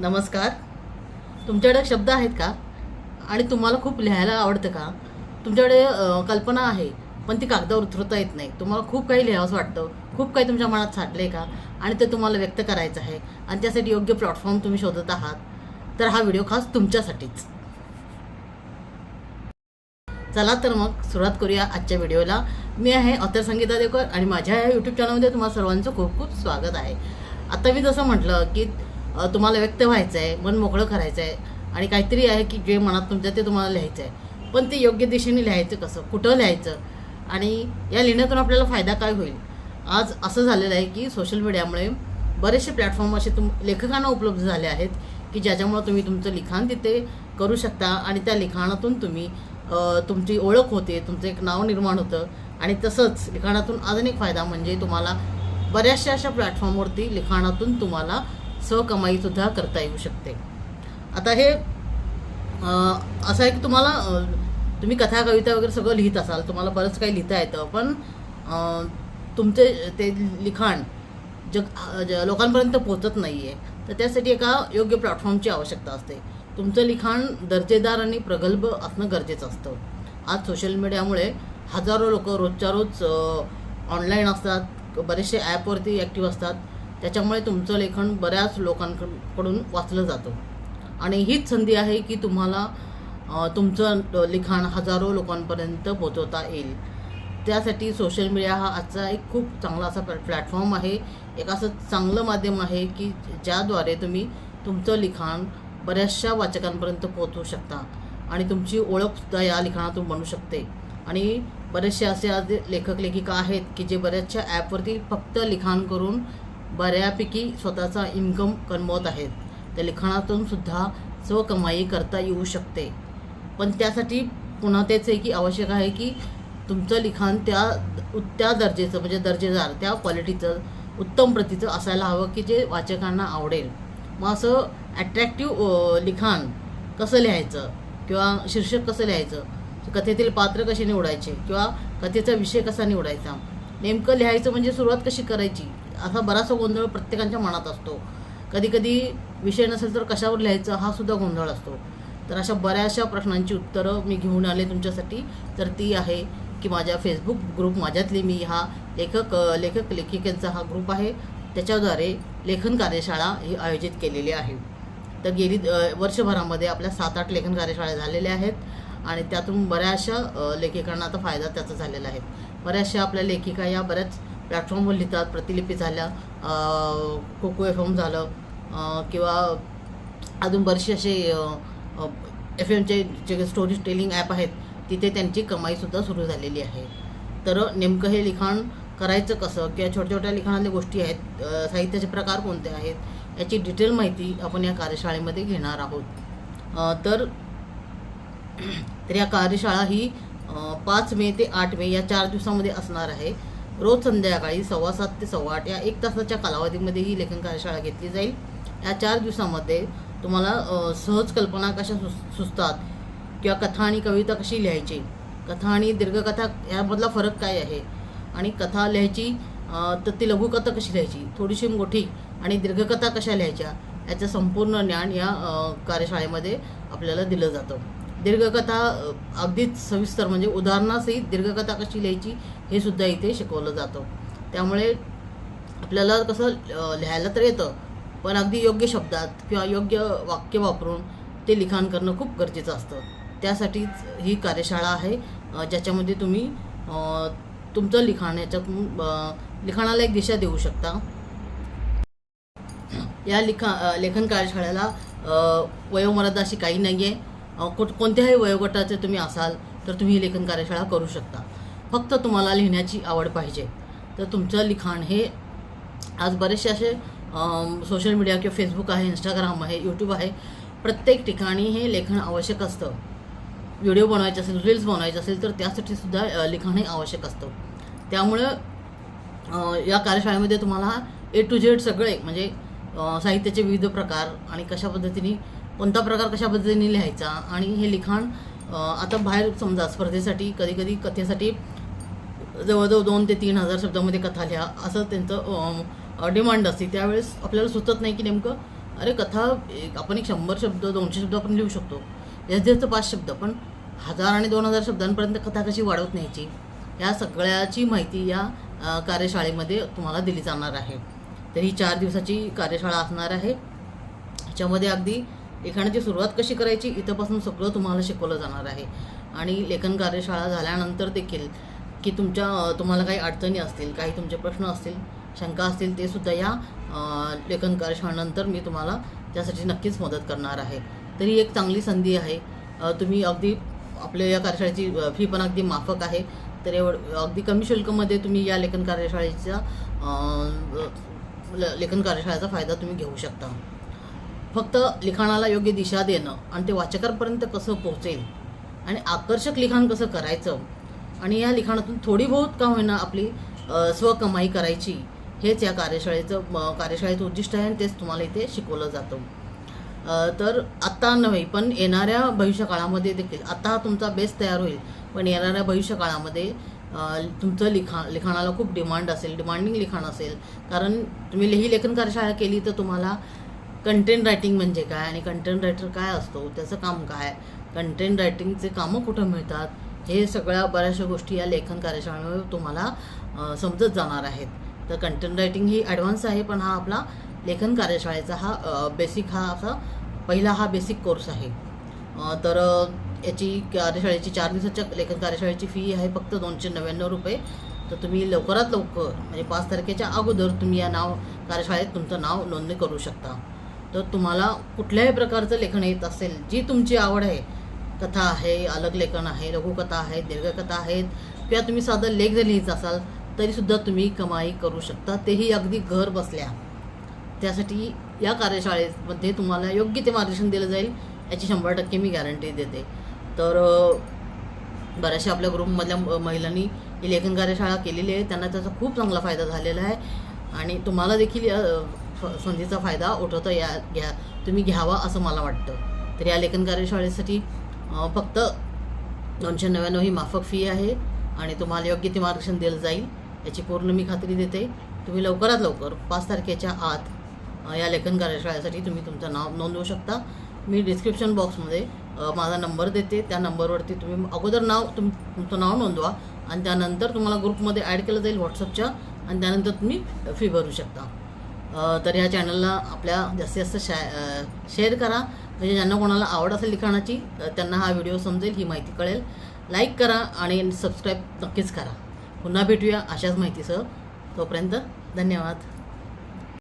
नमस्कार. तुमच्याकडे शब्द आहेत का? आणि तुम्हाला खूप लिहायला आवडतं का? तुमच्याकडे कल्पना आहे पण ती कागदावर उतरवता येत नाही. तुम्हाला खूप काही लिहावंसं वाटतं. खूप काही तुमच्या मनात साठलं आहे का? आणि ते तुम्हाला व्यक्त करायचं आहे. आणि त्यासाठी योग्य प्लॅटफॉर्म तुम्ही शोधत आहात. तर हा व्हिडिओ खास तुमच्यासाठीच. चला तर मग सुरुवात करूया आजच्या व्हिडिओला. मी आहे ऑथर संगीता देवकर आणि माझ्या या यूट्यूब चॅनलमध्ये तुम्हाला सर्वांचं खूप खूप स्वागत आहे. आता मी जसं म्हटलं की तुम्हाला व्यक्त व्हायचं आहे मन मोकळं करायचं आहे आणि काहीतरी आहे की जे मनात तुमच्या ते तुम्हाला लिहायचं आहे पण ते योग्य दिशेने लिहायचं कसं? कुठं लिहायचं? आणि या लिहिण्यातून आपल्याला फायदा काय होईल? आज असं झालेलं आहे की सोशल मीडियामुळे बरेचसे प्लॅटफॉर्म असे तुम लेखकांना उपलब्ध झाले आहेत की ज्याच्यामुळं तुम्ही तुमचं लिखाण तिथे करू शकता आणि त्या लिखाणातून तुम्ही तुमची ओळख होते तुमचं एक नाव निर्माण होतं आणि तसंच लिखाणातून अजून एक फायदा म्हणजे तुम्हाला बऱ्याचशा अशा प्लॅटफॉर्मवरती लिखाणातून तुम्हाला स्वकमाईसुद्धा करता येऊ शकते. आता हे असं आहे की तुम्हाला तुम्ही कथा कविता वगैरे सगळं लिहित असाल तुम्हाला बरंच काही लिहिता येतं पण तुमचे ते लिखाण जग ज- लोकांपर्यंत पोहोचत नाही आहे तर त्यासाठी एका योग्य प्लॅटफॉर्मची आवश्यकता असते. तुमचं लिखाण दर्जेदार आणि प्रगल्भ असणं गरजेचं असतं. आज सोशल मीडियामुळे हजारो लोक रोजच्या रोज ऑनलाईन असतात बरेचसे ॲपवरती ॲक्टिव्ह असतात. त्याच्यामुळे तुमचं लेखन बऱ्याच लोकांकडून वाचलं जातं. आणि हीच संधी आहे की तुम्हाला तुमचं लिखाण हजारो लोकांपर्यंत पोचवता येईल. त्यासाठी सोशल मीडिया हा आजचा एक खूप चांगला असा प्लॅ प्लॅटफॉर्म आहे. एक असं चांगलं माध्यम आहे की ज्याद्वारे तुम्ही तुमचं लिखाण बऱ्याचशा वाचकांपर्यंत पोहोचवू शकता आणि तुमची ओळखसुद्धा या लिखाणातून बनू शकते. आणि बरेचसे असे आज लेखक लेखिका आहेत की जे बऱ्याचशा ॲपवरती फक्त लिखाण करून बऱ्यापैकी स्वतःचा इन्कम कमवत आहेत. त्या लिखाणातून सुद्धा स्वकमाई करता येऊ शकते. पण त्यासाठी पुन्हा तेच आहे की आवश्यक आहे की तुमचं लिखाण त्या त्या दर्जेचं म्हणजे दर्जेदार त्या क्वालिटीचं उत्तम प्रतीचं असायला हवं की जे वाचकांना आवडेल. मग असं ॲट्रॅक्टिव्ह लिखाण कसं लिहायचं? किंवा शीर्षक कसं लिहायचं? कथेतील पात्र कसे निवडायचे? किंवा कथेचा विषय कसा निवडायचा? नेमकं लिहायचं म्हणजे सुरुवात कशी करायची? असा बराचसा गोंधळ प्रत्येकाच्या मनात असतो. कधी कधी विषय नसेल तर कशावर लिहायचं हा सुद्धा गोंधळ असतो. तर अशा बऱ्याचशा प्रश्नांची उत्तरं मी घेऊन आले तुमच्यासाठी. तर ती आहे की माझ्या फेसबुक ग्रुप माझ्यातली मी हा लेखक लेखक लेखिकेचा हा ग्रुप आहे. त्याच्याद्वारे लेखन कार्यशाळा ही आयोजित केलेली आहे. तर गेली वर्षभरामध्ये आपल्या सात आठ लेखन कार्यशाळा झालेल्या आहेत. आणि त्यातून बऱ्याचशा लेखिकांना आता फायदा त्याचा झालेला आहे. बऱ्याचशा आपल्या लेखिका या बऱ्याच प्लॅटफॉर्मवर लिहितात प्रतिलिपी झाल्या कोको एफ एम झालं किंवा अजून बरेचसे असे एफ एमचे जे स्टोरी टेलिंग ॲप आहेत तिथे त्यांची कमाईसुद्धा सुरू झालेली आहे. तर नेमकं हे लिखाण करायचं कसं? किंवा छोट्या छोट्या लिखाणातल्या गोष्टी आहेत साहित्याचे प्रकार कोणते आहेत? याची डिटेल माहिती आपण या कार्यशाळेमध्ये घेणार आहोत. तर तर या कार्यशाळा ही पाच मे ते आठ मे या चार दिवसामध्ये असणार आहे. रोज संध्याकाळी सव्वा सात ते सव्वा आठ या एक तासाच्या कालावधीमध्ये ही लेखन कार्यशाळा घेतली जाईल. या चार दिवसामध्ये तुम्हाला सहज कल्पना कशा सु सुचतात किंवा कथा आणि कविता कशी लिहायची? कथा आणि दीर्घकथा यामधला फरक काय आहे? आणि कथा लिहायची तर ती लघुकथा कशी लिहायची? थोडीशी मोठी आणि दीर्घकथा कशा लिहायच्या? याचं संपूर्ण ज्ञान या कार्यशाळेमध्ये आपल्याला दिलं जातं. दीर्घकथा अगदीच सविस्तर म्हणजे उदाहरणासहित दीर्घकथा कशी लिहायची हे सुद्धा इथे शिकवलं जातं. त्यामुळे आपल्याला कसं लिहायला तर येतं पण अगदी योग्य शब्दात किंवा योग्य वाक्य वापरून ते लिखाण करणं खूप गरजेचं असतं. त्यासाठीच ही कार्यशाळा आहे ज्याच्यामध्ये तुम्ही तुमचं लिखाण याच्यातून लिखाणाला एक दिशा देऊ शकता. या लिखा लेखन कार्यशाळेला वयोमर्यादा अशी काही नाही आहे कोण कोणत्याही वयोगटाचे तुम्ही असाल तर तुम्ही ही लेखन कार्यशाळा करू शकता. फक्त तुम्हाला लिहिण्याची आवड पाहिजे. तर तुमचं लिखाण हे आज बरेचसे असे सोशल मीडिया किंवा फेसबुक आहे इंस्टाग्राम आहे यूट्यूब आहे. प्रत्येक ठिकाणी हे लेखन आवश्यक असतं. व्हिडिओ बनवायचे असेल रील्स बनवायचे असेल तर त्यासाठी सुद्धा लिखाण हे आवश्यक असतं. त्यामुळं या कार्यशाळेमध्ये तुम्हाला ए टू झेड सगळे म्हणजे साहित्याचे विविध प्रकार आणि कशा पद्धतीने कोणता प्रकार कशा पद्धतीने लिहायचा? आणि हे लिखाण आता बाहेर समजा स्पर्धेसाठी कधीकधी कथेसाठी जवळजवळ दोन ते तीन हजार शब्दामध्ये कथा लिहा असं त्यांचं डिमांड असते. त्यावेळेस आपल्याला सुचत नाही की नेमकं अरे कथा एक आपण एक शंभर शब्द दोनशे शब्द आपण लिहू शकतो. जास्तीत जास्त पाच शब्द पण हजार आणि दोन हजार शब्दांपर्यंत कथा कशी वाढवत न्यायची? या सगळ्याची माहिती या कार्यशाळेमध्ये तुम्हाला दिली जाणार आहे. तर ही चार दिवसाची कार्यशाळा असणार आहे. ह्याच्यामध्ये अगदी लिखाणाची सुरुवात कशी करायची इथंपासून सगळं तुम्हाला शिकवलं जाणार आहे. आणि लेखन कार्यशाळा झाल्यानंतर देखील की तुमच्या तुम्हाला काही अडचणी असतील काही तुमचे प्रश्न असतील शंका असतील ते सुद्धा या लेखन कार्यशाळेनंतर मी तुम्हाला त्यासाठी नक्कीच मदत करणार आहे. तरी एक चांगली संधी आहे. तुम्ही अगदी आपल्या या कार्यशाळेची फी पण अगदी माफक आहे. तर एवढ अगदी कमी शुल्कमध्ये तुम्ही या लेखन कार्यशाळेचा लेखन कार्यशाळेचा फायदा तुम्ही घेऊ शकता. फक्त लिखाणाला योग्य दिशा देणं आणि ते वाचकांपर्यंत कसं पोहोचेल आणि आकर्षक लिखाण कसं करायचं आणि या लिखाणातून थोडी बहुत का होईना आपली स्वकमाई करायची हेच या कार्यशाळेचं कार्यशाळेचं उद्दिष्ट आहे आणि तेच तुम्हाला इथे शिकवलं जातं. तर आत्ता नव्हे पण येणाऱ्या भविष्यकाळामध्ये देखील आत्ता हा तुमचा बेस तयार होईल पण येणाऱ्या भविष्यकाळामध्ये तुमचं लिखा लिखाणाला खूप डिमांड असेल डिमांडिंग लिखाण असेल कारण तुम्ही ही लेखन कार्यशाळा केली तर तुम्हाला कंटेंट रायटिंग म्हणजे काय आणि कंटेंट रायटर काय असतो? त्याचं काम काय? कंटेंट रायटिंगचे कामं कुठं मिळतात? हे सगळ्या बऱ्याचशा गोष्टी या लेखन कार्यशाळेमुळे तुम्हाला समजत जाणार आहेत. तर कंटेंट रायटिंग ही ॲडव्हान्स आहे पण हा आपला लेखन कार्यशाळेचा हा बेसिक हा असा पहिला हा बेसिक कोर्स आहे. तर याची कार्यशाळेची चार दिवसाच्या लेखन कार्यशाळेची फी आहे फक्त दोनशे नव्याण्णव रुपये. तर तुम्ही लवकरात लवकर म्हणजे पाच तारखेच्या अगोदर तुम्ही या नाव कार्यशाळेत तुमचं नाव नोंदणी करू शकता. तर तुम्हाला कुठल्याही प्रकारचं लेखन येत असेल जी तुमची आवड आहे कथा आहे अलग लेखन आहे लघुकथा आहेत दीर्घकथा आहेत किंवा तुम्ही साधं लेख जरी लिहित असाल तरीसुद्धा तुम्ही कमाई करू शकता. तेही अगदी घर बसल्या. त्यासाठी या कार्यशाळेमध्ये तुम्हाला योग्य ते मार्गदर्शन दिलं जाईल याची शंभर टक्के मी गॅरंटी देते. तर बऱ्याचशा आपल्या ग्रुपमधल्या महिलांनी ही लेखन कार्यशाळा केलेली आहे त्यांना त्याचा खूप चांगला फायदा झालेला आहे. आणि तुम्हाला देखील या संधीचा फायदा उठवता या घ्या तुम्ही घ्यावा असं मला वाटतं. तर या लेखन कार्यशाळेसाठी फक्त दोनशे नव्याण्णव ही माफक फी आहे आणि तुम्हाला योग्य ते मार्गदर्शन दिलं जाईल याची पूर्ण मी खात्री देते. तुम्ही लवकरात लवकर पाच तारखेच्या आत या लेखन कार्यशाळेसाठी तुम्ही तुमचं नाव नोंदवू शकता. मी डिस्क्रिप्शन बॉक्समध्ये माझा नंबर देते. त्या नंबरवरती तुम्ही अगोदर नाव तुम तुमचं नाव नोंदवा आणि त्यानंतर तुम्हाला ग्रुपमध्ये ॲड केलं जाईल व्हॉट्सअपच्या आणि त्यानंतर तुम्ही फी भरू शकता. तर ह्या चॅनलला आपल्या जास्तीत जास्त शॅ शेअर करा. म्हणजे ज्यांना कोणाला आवड असेल लिखाणाची त्यांना हा व्हिडिओ समजेल ही माहिती कळेल. लाईक करा आणि सबस्क्राईब नक्कीच करा. पुन्हा भेटूया अशाच माहितीसह. तोपर्यंत धन्यवाद.